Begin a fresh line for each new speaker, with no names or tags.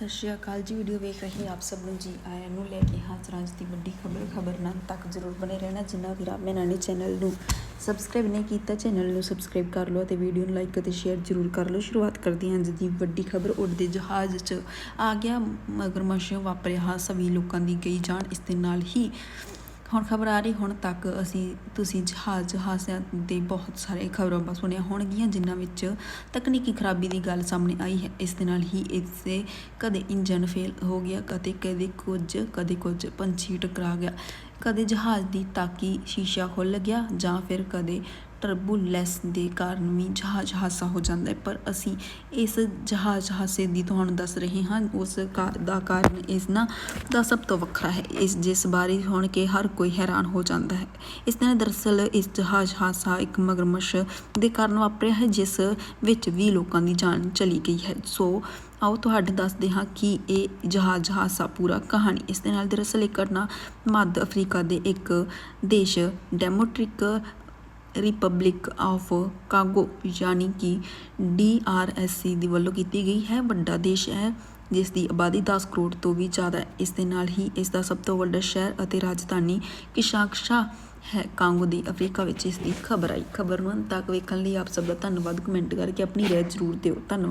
ਸਤਿ ਸ਼੍ਰੀ ਅਕਾਲ ਜੀ ਵੀਡੀਓ ਵੇਖ ਰਹੇ ਆਪ ਸਭ ਨੂੰ ਜੀ, ਆਇਆਂ ਨੂੰ ਲੈ ਕੇ ਹਾਜ਼ਰ ਅੱਜ ਦੀ ਵੱਡੀ ਖਬਰ ਖਬਰ ਨਾਲ ਤੱਕ ਜ਼ਰੂਰ ਬਣੇ ਰਹਿਣਾ ਜਿੰਨਾ ਵੀ ਰਾਮੇ ਨਾਨੀ ਚੈਨਲ ਨੂੰ ਸਬਸਕ੍ਰਾਈਬ ਨਹੀਂ ਕੀਤਾ ਚੈਨਲ ਨੂੰ ਸਬਸਕ੍ਰਾਈਬ ਕਰ ਲਓ ਅਤੇ ਵੀਡੀਓ ਨੂੰ ਲਾਈਕ ਅਤੇ ਸ਼ੇਅਰ ਜ਼ਰੂਰ ਕਰ ਲਓ। ਸ਼ੁਰੂਆਤ ਕਰਦੇ ਹਾਂ ਅੱਜ ਦੀ ਵੱਡੀ ਖਬਰ ਉਡਦੇ ਜਹਾਜ਼ 'ਚ ਆ ਗਿਆ ਮਗਰਮੱਛ ਵਾਪਰਿਆ, ਹਾਦਸਾ ਵੀ ਲੋਕਾਂ ਦੀ ਗਈ ਜਾਨ, ਇਸ ਦੇ ਨਾਲ ਹੀ ਹੁਣ ਖਬਰ ਆ ਰਹੀ, ਹੁਣ ਤੱਕ ਅਸੀਂ, ਤੁਸੀਂ ਜਹਾਜ਼ ਹਾਦਸਿਆਂ ਦੇ ਬਹੁਤ ਸਾਰੇ ਖਬਰਾਂ ਬਸ ਸੁਣਿਆ ਹੋਣਗੀਆਂ, ਜਿਨ੍ਹਾਂ ਵਿੱਚ ਤਕਨੀਕੀ ਖਰਾਬੀ ਦੀ ਗੱਲ ਸਾਹਮਣੇ ਆਈ ਹੈ। ਇਸ ਦੇ ਨਾਲ ਹੀ ਇਸ ਦੇ ਕਦੇ ਇੰਜਨ ਫੇਲ ਹੋ ਗਿਆ, ਕਦੇ ਕਦੇ ਕੁਝ ਕਦੇ ਕੁਝ ਪੰਛੀ ਟਕਰਾ ਗਿਆ, ਕਦੇ ਜਹਾਜ਼ ਦੀ ਤਾਕੀ ਸ਼ੀਸ਼ਾ ਖੁੱਲ ਗਿਆ ਜਾਂ ਫਿਰ ਕਦੇ ਟਰਬੂਲੈਂਸ ਦੇ ਕਾਰਨ ਵੀ ਜਹਾਜ਼ ਹਾਦਸਾ ਹੋ ਜਾਂਦਾ ਹੈ, ਪਰ ਅਸੀਂ ਇਸ ਜਹਾਜ਼ ਹਾਦਸੇ ਦੀ ਤੁਹਾਨੂੰ ਦੱਸ ਰਹੇ ਹਾਂ, ਉਸ ਕਾਰ ਦਾ ਕਾਰਨ ਇਸ ਨਾ ਦਾ ਸਭ ਤੋਂ ਵੱਖਰਾ ਹੈ, ਇਸ ਜਿਸ ਬਾਰੇ ਸੁਣ ਕੇ ਹਰ ਕੋਈ ਹੈਰਾਨ ਹੋ ਜਾਂਦਾ ਹੈ। ਇਸ ਨੇ ਦਰਅਸਲ ਇਸ ਜਹਾਜ਼ ਹਾਦਸਾ ਇੱਕ ਮਗਰਮਸ਼ ਦੇ ਕਾਰਨ ਵਾਪਰਿਆ ਹੈ, ਜਿਸ ਵਿੱਚ ਵੀ ਲੋਕਾਂ ਦੀ ਜਾਨ ਚਲੀ ਗਈ ਹੈ। ਸੋ ਆਓ ਤੁਹਾਡੇ ਦੱਸਦੇ ਹਾਂ ਕਿ ਇਹ ਜਹਾਜ਼ ਹਾਦਸਾ ਪੂਰਾ ਕਹਾਣੀ। ਇਸ ਦੇ ਨਾਲ ਦਰਅਸਲ ਇਹ ਘਟਨਾ ਮੱਧ ਅਫਰੀਕਾ ਦੇ ਇੱਕ ਦੇਸ਼ ਡੈਮੋਟ੍ਰਿਕ ਰਿਪਬਲਿਕ ਆਫ ਕਾਂਗੋ ਯਾਨੀ ਕਿ ਡੀਆਰਐਸਸੀ ਦੀ ਵੱਲੋਂ ਕੀਤੀ ਗਈ ਹੈ। ਵੱਡਾ ਦੇਸ਼ ਹੈ। ਜਿਸ ਦੀ ਆਬਾਦੀ 10 ਕਰੋੜ ਤੋਂ ਵੀ ਜ਼ਿਆਦਾ ਹੈ। ਇਸ ਦੇ ਨਾਲ ਹੀ ਇਸ ਦਾ ਸਭ ਤੋਂ ਵੱਡਾ ਸ਼ਹਿਰ ਅਤੇ ਰਾਜਧਾਨੀ ਕਿਸ਼ਾਕਸ਼ਾ ਹੈ। ਕਾਂਗੋ ਦੀ ਅਫਰੀਕਾ ਵਿੱਚ ਇਸ ਦੀ ਖਬਰ ਆਈ। ਖਬਰ ਨੂੰ ਅੰਤ ਤੱਕ ਵੇਖਣ ਲਈ ਆਪ ਸਭ ਦਾ ਧੰਨਵਾਦ। ਕਮੈਂਟ ਕਰਕੇ ਆਪਣੀ ਰਾਏ ਜ਼ਰੂਰ ਦਿਓ। ਧੰਨਵਾਦ।